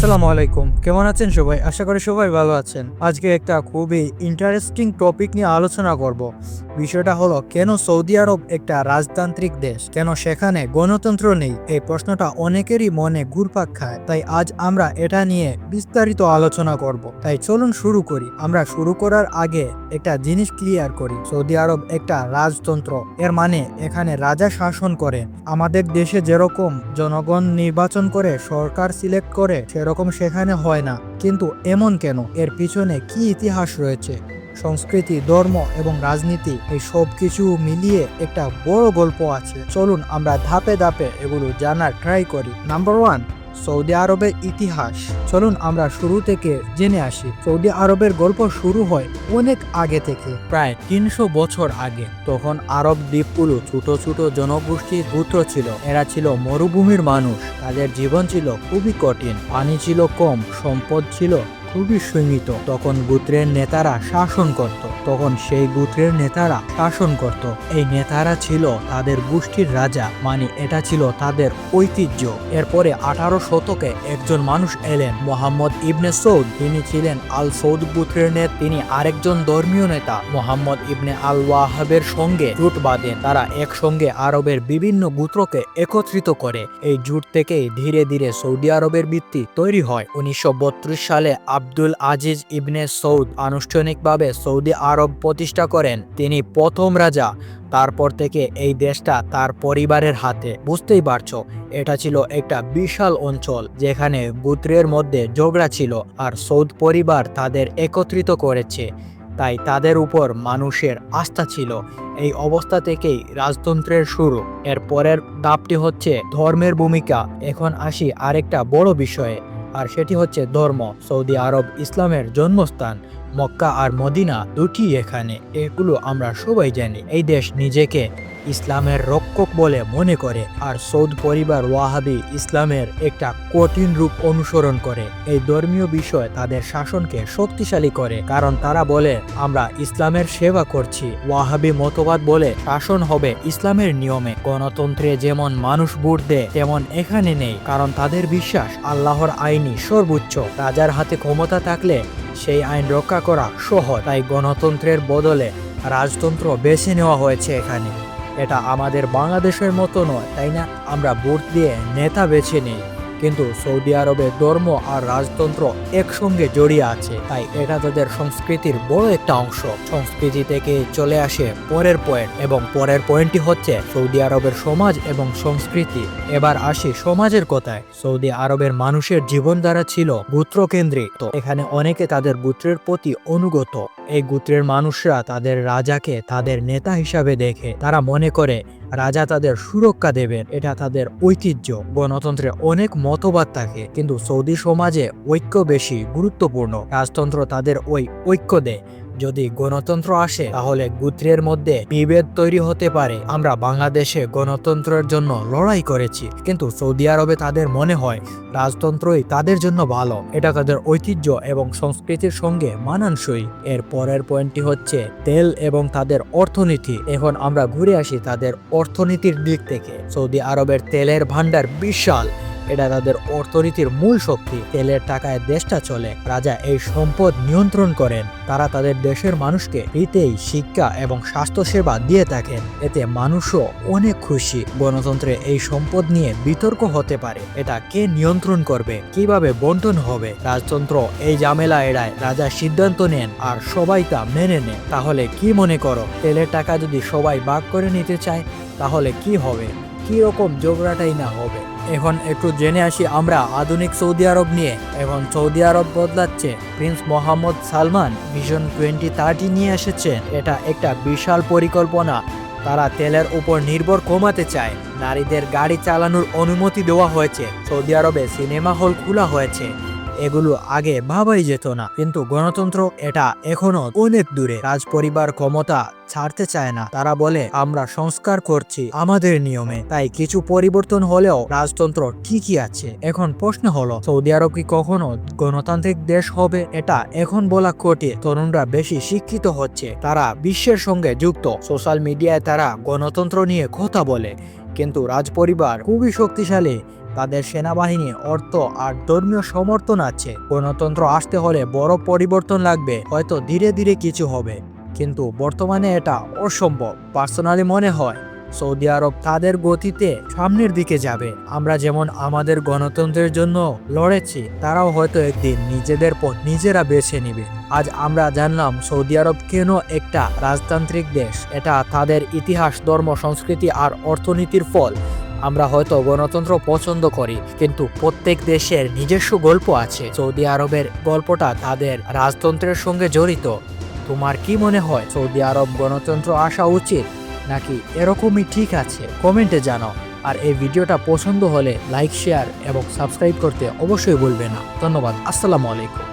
আসসালামু আলাইকুম। কেমন আছেন সবাই? আশা করি সবাই ভালো আছেন। আজকে একটা খুবই ইন্টারেস্টিং টপিক নিয়ে আলোচনা করব। বিষয়টা হলো, কেন সৌদি আরব একটা রাজতান্ত্রিক দেশ? কেন সেখানে গণতন্ত্র নেই? এই প্রশ্নটা অনেকেরই মনে ঘুরপাক খায়। তাই আজ আমরা এটা নিয়ে বিস্তারিত আলোচনা করব। তাই চলুন শুরু করি। আমরা শুরু করার আগে একটা জিনিস ক্লিয়ার করি। সৌদি আরব একটা রাজতন্ত্র। এর মানে এখানে রাজা শাসন করে। আমাদের দেশে যেরকম জনগণ নির্বাচন করে, সরকার সিলেক্ট করে, সেরকম সেখানে হয় না। কিন্তু এমন কেন? এর পিছনে কি ইতিহাস রয়েছে? সংস্কৃতি, ধর্ম এবং রাজনীতি এই সব কিছু মিলিয়ে একটা বড় গল্প আছে। চলুন আমরা ধাপে ধাপে এগুলো জানার ট্রাই করি। নাম্বার ওয়ান সৌদি আরবের ইতিহাস। চলুন আমরা শুরু থেকে জেনে আসি। সৌদি আরবের গল্প শুরু হয় অনেক আগে থেকে, প্রায় তিনশো বছর আগে। তখন আরব দ্বীপগুলো ছোট ছোট জনগোষ্ঠীর গোত্র ছিল। এরা ছিল মরুভূমির মানুষ। তাদের জীবন ছিল খুবই কঠিন। পানি ছিল কম, সম্পদ ছিল খুবই সীমিত। তখন গোত্রের নেতারা শাসন করত। তখন সেই গোত্রের নেতারা শাসন করত। এই নেতারা ছিল তাদের গোষ্ঠীর রাজা মানে এটা ছিল তাদের ঐতিহ্য। এরপরে আঠারো শতকে একজন মানুষ এলেন, মোহাম্মদ ইবনে সৌদ। তিনি ছিলেন আল সৌদ গোত্রের নেতা তিনি আরেকজন ধর্মীয় নেতা। মোহাম্মদ ইবনে আল ওয়াহাবের সঙ্গে জুট বাঁধেন তারা একসঙ্গে আরবের বিভিন্ন গোত্রকে একত্রিত করে। এই জুট থেকেই ধীরে ধীরে সৌদি আরবের ভিত্তি তৈরি হয়। উনিশশো বত্রিশ সালে আব্দুল আজিজ ইবনে সৌদ আনুষ্ঠানিকভাবে সৌদি আরব প্রতিষ্ঠা করেন। তিনি প্রথম রাজা, তারপর থেকে এই দেশটা তার পরিবারের হাতে। বুঝতেই পারছ, এটা ছিল একটা বিশাল অঞ্চল, যেখানে গোত্রের মধ্যে ঝগড়া ছিল আর সৌদ পরিবার তাদের একত্রিত করেছে। তাই তাদের উপর মানুষের আস্থা ছিল। এই অবস্থা থেকেই রাজতন্ত্রের শুরু। এর পরের ধাপটি হচ্ছে ধর্মের ভূমিকা। এখন আসি আরেকটা বড় বিষয়ে। আর সেটি হচ্ছে ধর্ম সৌদি আরব ইসলামের জন্মস্থান। মক্কা আর মদিনা দুটি এখানে, এগুলো আমরা সবাই জানি। এই দেশ নিজেকে ইসলামের রক্ষক বলে মনে করে আর সৌদ পরিবার ওয়াহাবি ইসলামের একটা কঠিন রূপ অনুসরণ করে। এই ধর্মীয় বিষয় তাদের শাসনকে শক্তিশালী করে, কারণ তারা বলে, আমরা ইসলামের সেবা করছি। ওয়াহাবি মতবাদ বলে শাসন হবে ইসলামের নিয়মে। গণতন্ত্রে যেমন মানুষ ভোট দেয়, তেমন এখানে নেই। কারণ তাদের বিশ্বাস আল্লাহর আইনই সর্বোচ্চ। রাজার হাতে ক্ষমতা থাকলে সেই আইন রক্ষা করা সহজ তাই গণতন্ত্রের বদলে রাজতন্ত্র বেছে নেওয়া হয়েছে এখানে। এটা আমাদের বাংলাদেশের মতো নয়, তাই না? আমরা ভোট দিয়ে নেতা বেছে নিই। কিন্তু সৌদি আরবে ধর্ম আর রাজতন্ত্র একসঙ্গে জড়িয়ে আছে। তাই এটা তাদের সংস্কৃতির বড় একটা অংশ। সংস্কৃতি থেকে চলে আসে পরের পয়েন্ট এবং পরের পয়েন্টটি হচ্ছে সৌদি আরবের সমাজ এবং সংস্কৃতি। এবার আসি সমাজের কথায়। সৌদি আরবের মানুষের জীবনধারা ছিল গোত্রকেন্দ্রিক। তো এখানে অনেকে তাদের গোত্রের প্রতি অনুগত। এই গোত্রের মানুষরা তাদের রাজাকে তাদের নেতা হিসাবে দেখে। তারা মনে করে রাজা তাদের সুরক্ষা দেবেন। এটা তাদের ঐতিহ্য। গণতন্ত্রে অনেক মতবাদ থাকে, কিন্তু সৌদি সমাজে ঐক্য বেশি গুরুত্বপূর্ণ। রাজতন্ত্র তাদের ওই ঐক্য দেয়। যদি গণতন্ত্র আসে, তাহলে গোত্রের মধ্যে বিভেদ তৈরি হতে পারে। আমরা বাংলাদেশে গণতন্ত্রের জন্য লড়াই করেছি, কিন্তু সৌদি আরবে তাদের মনে হয়, রাজতন্ত্রই তাদের জন্য ভালো। এটা তাদের ঐতিহ্য এবং সংস্কৃতির সঙ্গে মানানসই। এর পরের পয়েন্টটি হচ্ছে তেল এবং তাদের অর্থনীতি। এখন আমরা ঘুরে আসি তাদের অর্থনীতির দিক থেকে। সৌদি আরবের তেলের ভান্ডার বিশাল। এটা তাদের অর্থনীতির মূল শক্তি। তেলের টাকায় দেশটা চলে। রাজা এই সম্পদ নিয়ন্ত্রণ করেন। তারা তাদের দেশের মানুষকে ফ্রিতেই শিক্ষা এবং স্বাস্থ্যসেবা দিয়ে থাকেন। এতে মানুষও অনেক খুশি। গণতন্ত্রে এই সম্পদ নিয়ে বিতর্ক হতে পারে। এটা কে নিয়ন্ত্রণ করবে? কীভাবে বন্টন হবে? রাজতন্ত্র এই ঝামেলা এড়ায় রাজা সিদ্ধান্ত নেন আর সবাই তা মেনে নেয়। তাহলে কি মনে করো? তেলের টাকা যদি সবাই ভাগ করে নিতে চায়, তাহলে কি হবে? কি রকম ঝগড়াটাই না হবে। এখন একটু জেনে আসি আমরা আধুনিক সৌদি আরব নিয়ে। এখন সৌদি আরব বদলাচ্ছে prince Mohammed Salman. Vision twenty thirty নিয়ে এসেছে। এটা একটা বিশাল পরিকল্পনা। তারা তেলের উপর নির্ভর কমাতে চায়। নারীদের গাড়ি চালানোর অনুমতি দেওয়া হয়েছে। সৌদি আরবে সিনেমা হল খোলা হয়েছে। এগুলো আগে ভাবাই যেত না। কিন্তু গণতন্ত্র এটা এখনও অনেক দূরে। রাজ পরিবার ক্ষমতা ছাড়তে চায় না। তারা বলে, আমরা সংস্কার করছি আমাদের নিয়মে। তাই কিছু পরিবর্তন হলেও রাজতন্ত্র ঠিকই আছে। এখন প্রশ্ন হলো, সৌদি আরব কি কখনো গণতান্ত্রিক দেশ হবে? এটা এখন বলা কঠিন। তরুণরা বেশি শিক্ষিত হচ্ছে। তারা বিশ্বের সঙ্গে যুক্ত। সোশ্যাল মিডিয়ায় তারা গণতন্ত্র নিয়ে কথা বলে। কিন্তু রাজপরিবার খুবই শক্তিশালী। তাদের সেনাবাহিনী, অর্থ আর ধর্মীয় সমর্থন আছে। গণতন্ত্র আসতে হলে বড় পরিবর্তন লাগবে, হয়তো ধীরে ধীরে কিছু হবে। কিন্তু বর্তমানে এটা অসম্ভব, পার্সোনালি মনে হয়। সৌদি আরব তাদের গতিতে সামনের দিকে যাবে। আমরা যেমন আমাদের গণতন্ত্রের জন্য লড়েছি, তারাও হয়তো একদিন নিজেদের পথ নিজেরা বেছে নিবে। আজ আমরা জানলাম সৌদি আরব কেন একটা রাজতান্ত্রিক দেশ, এটা তাদের ইতিহাস, ধর্ম, সংস্কৃতি আর অর্থনীতির ফল। আমরা হয়তো গণতন্ত্র পছন্দ করি, কিন্তু প্রত্যেক দেশের নিজস্ব গল্প আছে। সৌদি আরবের গল্পটা তাদের রাজতন্ত্রের সঙ্গে জড়িত। তোমার কি মনে হয়, সৌদি আরব গণতন্ত্র আসা উচিত, নাকি এরকমই ঠিক আছে? কমেন্টে জানাও। আর এই ভিডিওটা পছন্দ হলে লাইক, শেয়ার এবং সাবস্ক্রাইব করতে অবশ্যই ভুলবে না। ধন্যবাদ। আসসালামু আলাইকুম।